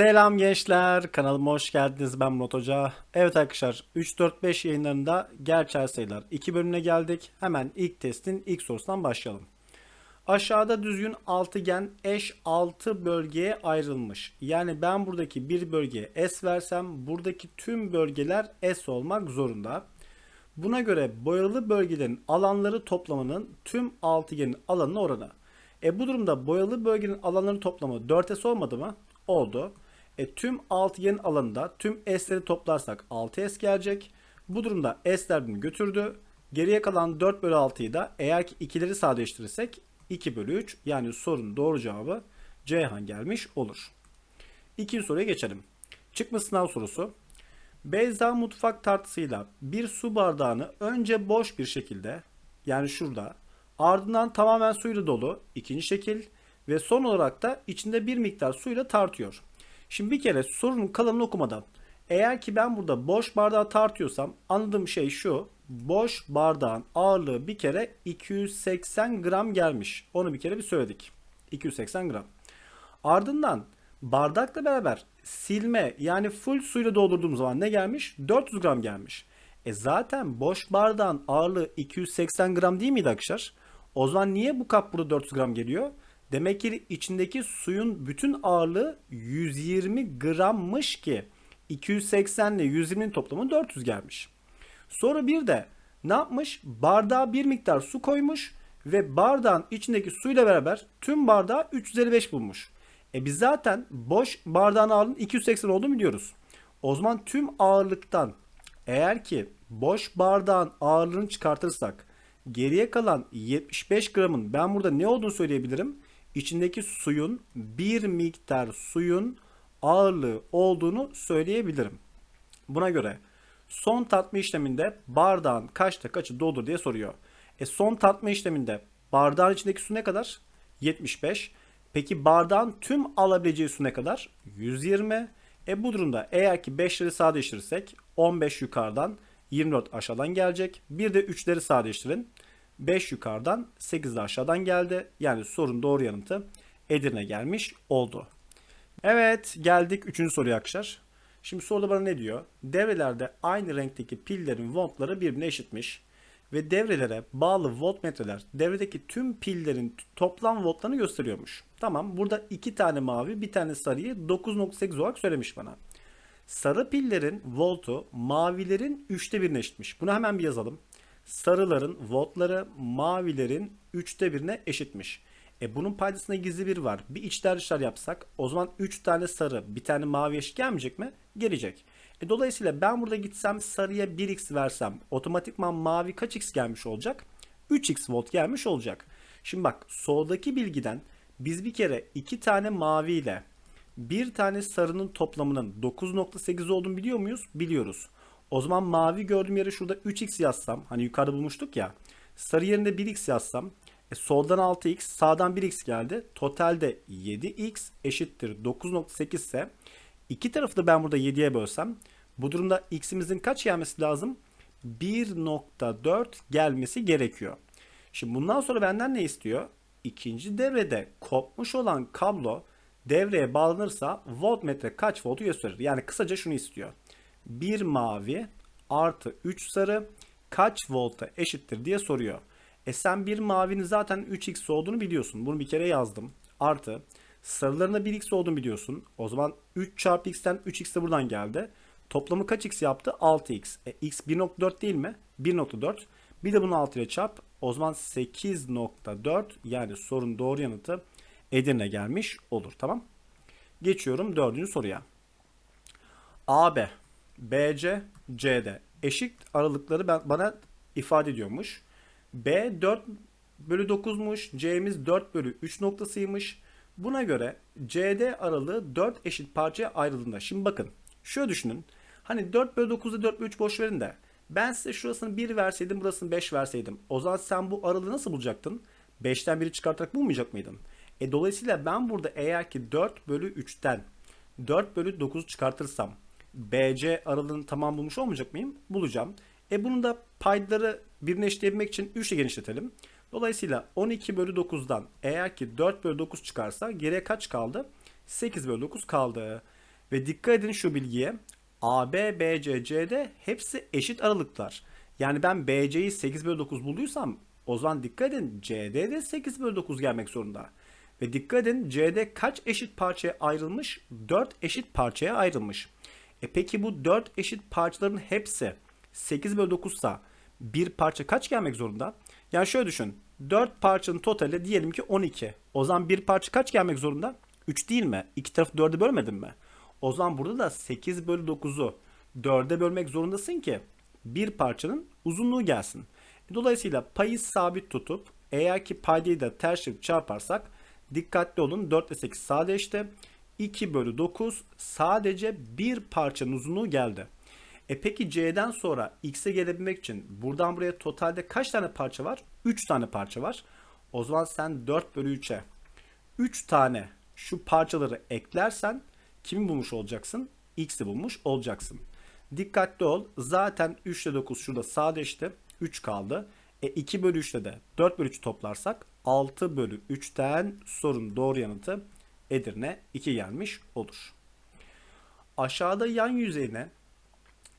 Selam gençler, kanalıma hoş geldiniz. Ben Murat Hoca. Evet arkadaşlar, 3-4-5 yayınlarında gerçel sayılar 2 bölümüne geldik. Hemen ilk testin ilk sorusundan başlayalım. Aşağıda düzgün altıgen eş 6 bölgeye ayrılmış. Yani ben buradaki bir bölgeye S versem buradaki tüm bölgeler S olmak zorunda. Buna göre boyalı bölgelerin alanları toplamının tüm altıgenin alanına oranı. E bu durumda boyalı bölgenin alanları toplamı 4S olmadı mı? Oldu. E tüm altıgenin alanında tüm S'leri toplarsak 6S gelecek. Bu durumda S'ler bunu götürdü. Geriye kalan 4 bölü 6'yı da eğer ki ikileri sadeleştirirsek 2 bölü 3 yani sorunun doğru cevabı Ceyhan gelmiş olur. İkinci soruya geçelim. Çıkma sınav sorusu. Beyza mutfak tartısıyla bir su bardağını önce boş bir şekilde yani şurada ardından tamamen suyla dolu ikinci şekil ve son olarak da içinde bir miktar suyla tartıyor. Şimdi bir kere sorunun kalanını okumadan eğer ki ben burada boş bardağı tartıyorsam anladığım şey şu. Boş bardağın ağırlığı bir kere 280 gram gelmiş. Onu bir kere bir söyledik. 280 gram. Ardından bardakla beraber silme yani full suyla doldurduğum zaman ne gelmiş? 400 gram gelmiş. E zaten boş bardağın ağırlığı 280 gram değil miydi arkadaşlar? O zaman niye bu kap burada 400 gram geliyor? Demek ki içindeki suyun bütün ağırlığı 120 grammış ki 280 ile 120'nin toplamı 400 gelmiş. Sonra bir de ne yapmış? Bardağa bir miktar su koymuş ve bardağın içindeki suyla beraber tüm bardağı 355 bulmuş. E biz zaten boş bardağın ağırlığının 280 olduğunu biliyoruz. O zaman tüm ağırlıktan eğer ki boş bardağın ağırlığını çıkartırsak geriye kalan 75 gramın ben burada ne olduğunu söyleyebilirim. İçindeki suyun bir miktar suyun ağırlığı olduğunu söyleyebilirim. Buna göre son tartma işleminde bardağın kaçta kaçı doldur diye soruyor. E son tartma işleminde bardağın içindeki su ne kadar? 75. Peki bardağın tüm alabileceği su ne kadar? 120. E bu durumda eğer ki 5'leri sadeleştirirsek 15 yukarıdan 24 aşağıdan gelecek. Bir de 3'leri sadeleştirin. 5 yukarıdan 8 de aşağıdan geldi. Yani sorun doğru yanıtı Edirne gelmiş oldu. Evet geldik 3. soruya arkadaşlar. Şimdi soruda bana ne diyor? Devrelerde aynı renkteki pillerin voltları birbirine eşitmiş. Ve devrelere bağlı voltmetreler devredeki tüm pillerin toplam voltlarını gösteriyormuş. Tamam burada 2 tane mavi bir tane sarıyı 9.8 olarak söylemiş bana. Sarı pillerin voltu mavilerin 3'te 1'ine eşitmiş. Bunu hemen bir yazalım. Sarıların voltları mavilerin 3'te 1'ine eşitmiş. E bunun paydasında gizli bir var. Bir içler dışlar yapsak o zaman 3 tane sarı bir tane mavi eşit gelmeyecek mi? Gelecek. E dolayısıyla ben burada gitsem sarıya 1x versem otomatikman mavi kaç x gelmiş olacak? 3x volt gelmiş olacak. Şimdi bak soldaki bilgiden biz bir kere 2 tane mavi ile bir tane sarının toplamının 9.8 olduğunu biliyor muyuz? Biliyoruz. O zaman mavi gördüğüm yere şurada 3x yazsam hani yukarıda bulmuştuk ya. Sarı yerine 1x yazsam e, soldan 6x sağdan 1x geldi. Totalde 7x eşittir 9.8 ise iki tarafı da ben burada 7'ye bölsem bu durumda x'imizin kaç gelmesi lazım? 1.4 gelmesi gerekiyor. Şimdi bundan sonra benden ne istiyor? İkinci devrede kopmuş olan kablo devreye bağlanırsa voltmetre kaç voltu gösterir? Yani kısaca şunu istiyor. 1 mavi artı 3 sarı kaç volta eşittir diye soruyor. E sen bir mavinin zaten 3x olduğunu biliyorsun. Bunu bir kere yazdım. Artı sarıların da 1x olduğunu biliyorsun. O zaman 3 çarpı x'ten 3x de buradan geldi. Toplamı kaç x yaptı? 6x. E, x 1.4 değil mi? 1.4. Bir de bunu 6 ile çarp. O zaman 8.4 yani sorun doğru yanıtı Edirne gelmiş olur. Tamam. Geçiyorum dördüncü soruya. AB, BC, CD eşit aralıkları ben, bana ifade ediyormuş. B 4 bölü 9'muş. C'miz 4 bölü 3 noktasıymış. Buna göre CD aralığı 4 eşit parçaya ayrıldığında. Şimdi bakın şöyle düşünün. Hani 4 bölü 9'da 4 bölü 3 boş verin de. Ben size şurasını 1 verseydim burasını 5 verseydim. O zaman sen bu aralığı nasıl bulacaktın? 5'ten 1'i çıkartarak bulmayacak mıydın? E dolayısıyla ben burada eğer ki 4 bölü 3'ten 4 bölü 9'u çıkartırsam BC aralığını tamam bulmuş olmayacak mıyım? Bulacağım. E bunun da paydaları birine eşitleyebilmek için 3 ile genişletelim. Dolayısıyla 12 bölü 9'dan eğer ki 4 bölü 9 çıkarsa geriye kaç kaldı? 8 bölü 9 kaldı. Ve dikkat edin şu bilgiye. AB, BC, CD hepsi eşit aralıklar. Yani ben BC'yi 8 bölü 9 bulduysam o zaman dikkat edin CD de 8 bölü 9 gelmek zorunda. Ve dikkat edin CD kaç eşit parçaya ayrılmış? 4 eşit parçaya ayrılmış. E peki bu 4 eşit parçaların hepsi 8 bölü 9 sa bir parça kaç gelmek zorunda? Yani şöyle düşün. 4 parçanın totali diyelim ki 12. O zaman bir parça kaç gelmek zorunda? 3 değil mi? İki tarafı 4'e bölmedin mi? O zaman burada da 8 bölü 9'u 4'e bölmek zorundasın ki bir parçanın uzunluğu gelsin. Dolayısıyla payı sabit tutup eğer ki paydayı da ters çarparsak dikkatli olun 4 ile 8 sadeleşti. 2 bölü 9 sadece bir parçanın uzunluğu geldi. E peki C'den sonra X'e gelebilmek için buradan buraya totalde kaç tane parça var? 3 tane parça var. O zaman sen 4 bölü 3'e 3 tane şu parçaları eklersen kimi bulmuş olacaksın? X'i bulmuş olacaksın. Dikkatli ol. Zaten 3 ile 9 şurada sadeleşti. 3 kaldı. E 2 bölü 3 ile de 4 bölü 3 toplarsak 6 bölü 3'ten sorun doğru yanıtı Edirne 2 gelmiş olur. Aşağıda yan yüzeyine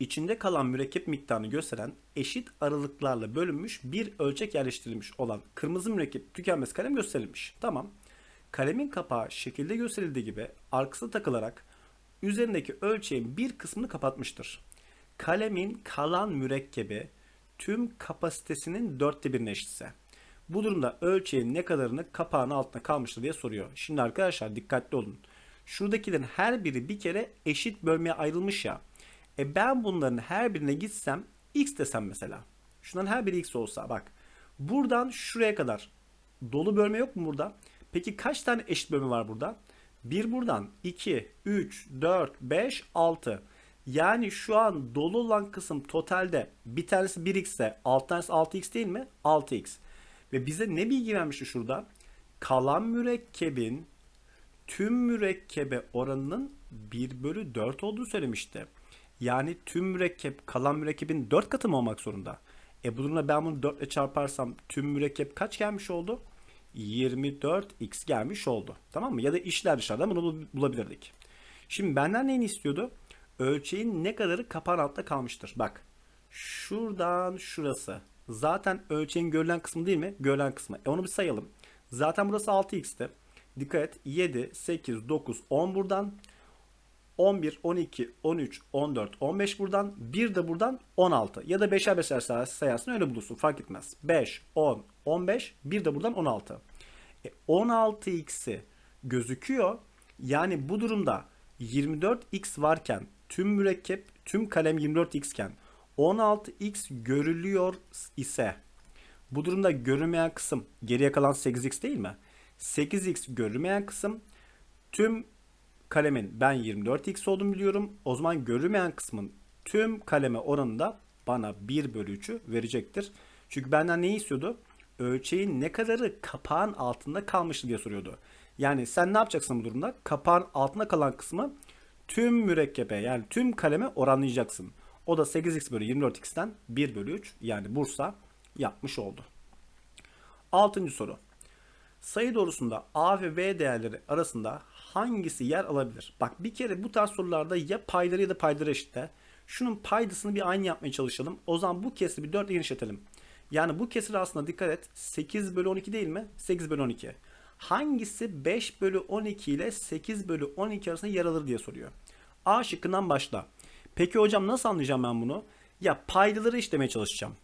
içinde kalan mürekkep miktarını gösteren eşit aralıklarla bölünmüş bir ölçek yerleştirilmiş olan kırmızı mürekkep tükenmez kalem gösterilmiş. Tamam. Kalemin kapağı şekilde gösterildiği gibi arkası takılarak üzerindeki ölçeğin bir kısmını kapatmıştır. Kalemin kalan mürekkebi tüm kapasitesinin dörtte birine eşitse. Bu durumda ölçeğin ne kadarını kapağın altına kalmıştır diye soruyor. Şimdi arkadaşlar dikkatli olun. Şuradakilerin her biri bir kere eşit bölmeye ayrılmış ya. E ben bunların her birine gitsem x desem mesela. Şundan her biri x olsa bak. Buradan şuraya kadar dolu bölme yok mu burada? Peki kaç tane eşit bölme var burada? 1 buradan 2, 3, 4, 5, 6. Yani şu an dolu olan kısım totalde bir tanesi 1x ise 6 tanesi 6x değil mi? 6x. Ve bize ne bilgi vermişti şurada? Kalan mürekkebin tüm mürekkebe oranının 1 bölü 4 olduğunu söylemişti. Yani tüm mürekkep kalan mürekkebin 4 katı mı olmak zorunda? E bu durumda ben bunu 4 ile çarparsam tüm mürekkep kaç gelmiş oldu? 24x gelmiş oldu. Tamam mı? Ya da işler dışarıdan bunu bulabilirdik. Şimdi benden neyini istiyordu? Ölçeğin ne kadarı kapağın altta kalmıştır. Bak. Şuradan şurası. Zaten ölçeğin görülen kısmı değil mi? Görülen kısmı. E onu bir sayalım. Zaten burası 6x'ti. Dikkat et. 7, 8, 9, 10 buradan. 11, 12, 13, 14, 15 buradan. Bir de buradan 16. Ya da 5'er 5'er sayarsın öyle bulursun. Fark etmez. 5, 10, 15. Bir de buradan 16. E 16x'i gözüküyor. Yani bu durumda 24x varken tüm mürekkep tüm kalem 24x iken 16x görülüyor ise bu durumda görünmeyen kısım geriye kalan 8x değil mi? 8x görünmeyen kısım tüm kalemin ben 24x olduğunu biliyorum. O zaman görünmeyen kısmın tüm kaleme oranında bana 1 bölü 3'ü verecektir. Çünkü benden ne istiyordu? Ölçeğin ne kadarı kapağın altında kalmıştı diye soruyordu. Yani sen ne yapacaksın bu durumda? Kapağın altında kalan kısmı tüm mürekkebe yani tüm kaleme oranlayacaksın. O da 8x bölü 24x'ten 1 bölü 3 yani Bursa yapmış oldu. Altıncı soru. Sayı doğrusunda A ve B değerleri arasında hangisi yer alabilir? Bak bir kere bu tarz sorularda ya payları ya da payları eşitte. Şunun paydasını bir aynı yapmaya çalışalım. O zaman bu kesri bir 4 genişletelim. Yani bu kesir aslında dikkat et 8 bölü 12 değil mi? 8 bölü 12. Hangisi 5 bölü 12 ile 8 bölü 12 arasında yer alır diye soruyor. A şıkkından başla. Peki hocam nasıl anlayacağım ben bunu? Ya paydaları işlemeye çalışacağım.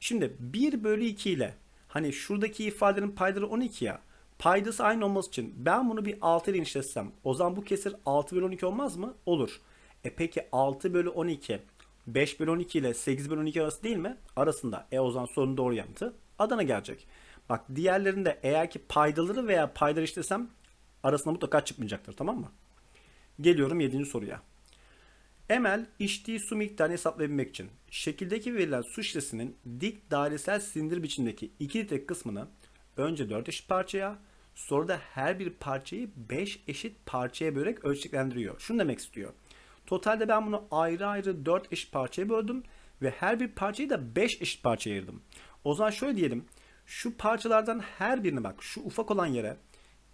Şimdi 1 bölü 2 ile hani şuradaki ifadenin paydaları 12 ya. Paydası aynı olması için ben bunu bir 6 ile genişletsem o zaman bu kesir 6 bölü 12 olmaz mı? Olur. E peki 6 bölü 12 5 bölü 12 ile 8 bölü 12 arası değil mi? Arasında. E o zaman sorunun doğru yanıtı Adana gelecek. Bak diğerlerinde eğer ki paydaları veya paydaları işlesem arasında mutlaka çıkmayacaktır tamam mı? Geliyorum 7. soruya. Emel içtiği su miktarını hesaplayabilmek için şekildeki verilen su şişesinin dik dairesel silindir biçimdeki 2 litre kısmını önce 4 eşit parçaya sonra da her bir parçayı 5 eşit parçaya bölerek ölçeklendiriyor. Şunu demek istiyor. Totalde ben bunu ayrı ayrı 4 eşit parçaya böldüm ve her bir parçayı da 5 eşit parçaya ayırdım. O zaman şöyle diyelim. Şu parçalardan her birine bak şu ufak olan yere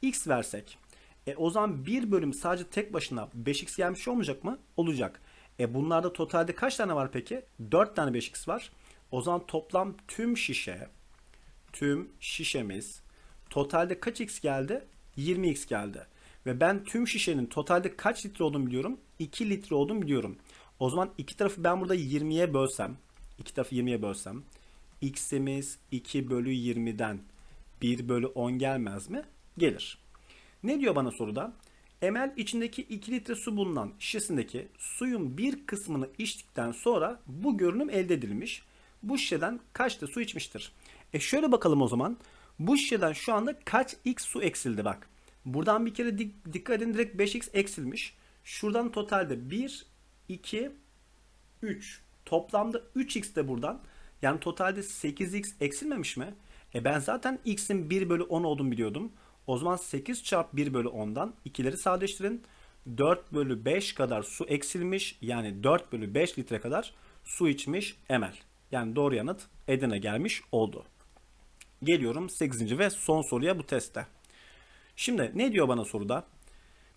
x versek. E o zaman bir bölüm sadece tek başına 5x gelmiş olmayacak mı? Olacak. E bunlarda totalde kaç tane var peki? 4 tane 5x var. O zaman toplam tüm şişe, tüm şişemiz totalde kaç x geldi? 20x geldi. Ve ben tüm şişenin totalde kaç litre olduğunu biliyorum? 2 litre olduğunu biliyorum. O zaman iki tarafı ben burada 20'ye bölsem, iki tarafı 20'ye bölsem, x'imiz 2 bölü 20'den 1 bölü 10 gelmez mi? Gelir. Ne diyor bana soruda? Emel içindeki 2 litre su bulunan şişesindeki suyun bir kısmını içtikten sonra bu görünüm elde edilmiş. Bu şişeden kaç litre su içmiştir? E şöyle bakalım o zaman. Bu şişeden şu anda kaç x su eksildi bak. Buradan bir kere dik- dikkat edin direkt 5x eksilmiş. Şuradan totalde 1, 2, 3. Toplamda 3x de buradan. Yani totalde 8x eksilmemiş mi? E ben zaten x'in 1 bölü 10 olduğunu biliyordum. O zaman 8 çarpı 1 bölü 10'dan ikileri sadeleştirin. 4 bölü 5 kadar su eksilmiş. Yani 4 bölü 5 litre kadar su içmiş Emel. Yani doğru yanıt Edirne gelmiş oldu. Geliyorum 8. ve son soruya bu testte. Şimdi ne diyor bana soruda?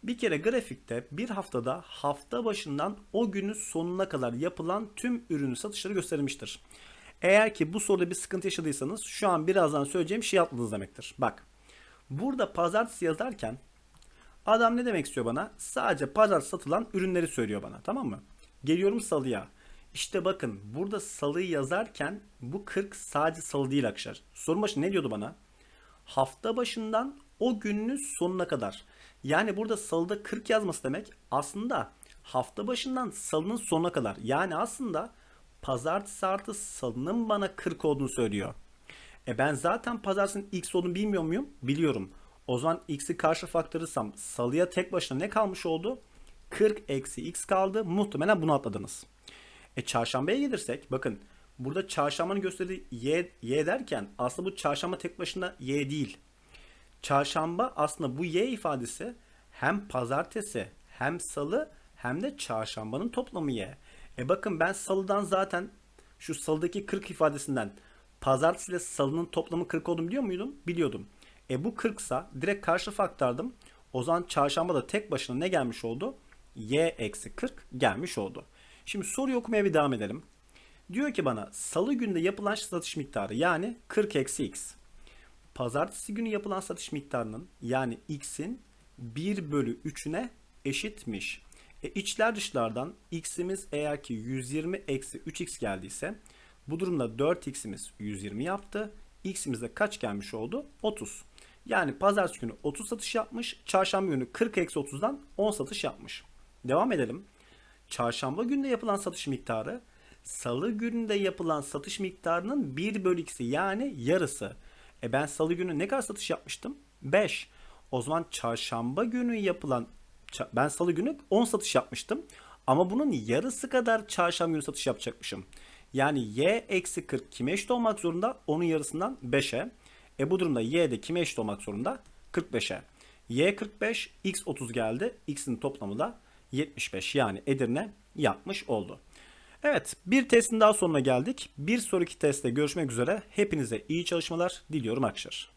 Bir kere grafikte bir haftada hafta başından o günün sonuna kadar yapılan tüm ürünü satışları gösterilmiştir. Eğer ki bu soruda bir sıkıntı yaşadıysanız şu an birazdan söyleyeceğim şey yapmadınız demektir. Bak burada pazartesi yazarken adam ne demek istiyor bana? Sadece pazartesi satılan ürünleri söylüyor bana tamam mı? Geliyorum salıya. İşte bakın burada salıyı yazarken bu 40 sadece salı değil arkadaşlar. Sorun başı ne diyordu bana? hafta başından o günün sonuna kadar. Yani burada salıda 40 yazması demek aslında hafta başından salının sonuna kadar. Yani aslında pazartesi artı salının bana 40 olduğunu söylüyor. E ben zaten pazartesinin x olduğunu bilmiyor muyum? Biliyorum. O zaman x'i karşı faktörüsem salıya tek başına ne kalmış oldu? 40 eksi x kaldı. Muhtemelen bunu atladınız. E çarşambaya gelirsek bakın burada çarşambanın gösterdiği y, y derken aslında bu çarşamba tek başına y değil. Çarşamba aslında bu y ifadesi hem pazartesi hem salı hem de çarşambanın toplamı y. E bakın ben salıdan zaten şu salıdaki 40 ifadesinden pazartesi ile salının toplamı 40 olduğunu biliyor muydum? Biliyordum. E bu 40 sa direkt karşı faktördim. O zaman çarşamba da tek başına ne gelmiş oldu? y eksi 40 gelmiş oldu. Şimdi soruyu okumaya bir devam edelim. Diyor ki bana salı günde yapılan satış miktarı yani 40 eksi x. Pazartesi günü yapılan satış miktarının yani x'in 1 bölü 3'üne eşitmiş. E içler dışlardan x'imiz eğer ki 120 eksi 3x geldiyse bu durumda 4x'imiz 120 yaptı. x'imiz de kaç gelmiş oldu? 30. Yani pazartesi günü 30 satış yapmış. Çarşamba günü 40 eksi 30'dan 10 satış yapmış. Devam edelim. Çarşamba günde yapılan satış miktarı salı gününde yapılan satış miktarının 1 bölü 2'si yani yarısı. E ben salı günü ne kadar satış yapmıştım? 5. O zaman çarşamba günü yapılan ben salı günü 10 satış yapmıştım. Ama bunun yarısı kadar çarşamba günü satış yapacakmışım. Yani y eksi 40 kime eşit olmak zorunda? Onun yarısından 5'e. E bu durumda y de kime eşit olmak zorunda? 45'e. y 45, x 30 geldi. x'in toplamı da 75 yani Edirne yapmış oldu. Evet bir testin daha sonuna geldik. Bir sonraki testte görüşmek üzere. Hepinize iyi çalışmalar diliyorum arkadaşlar.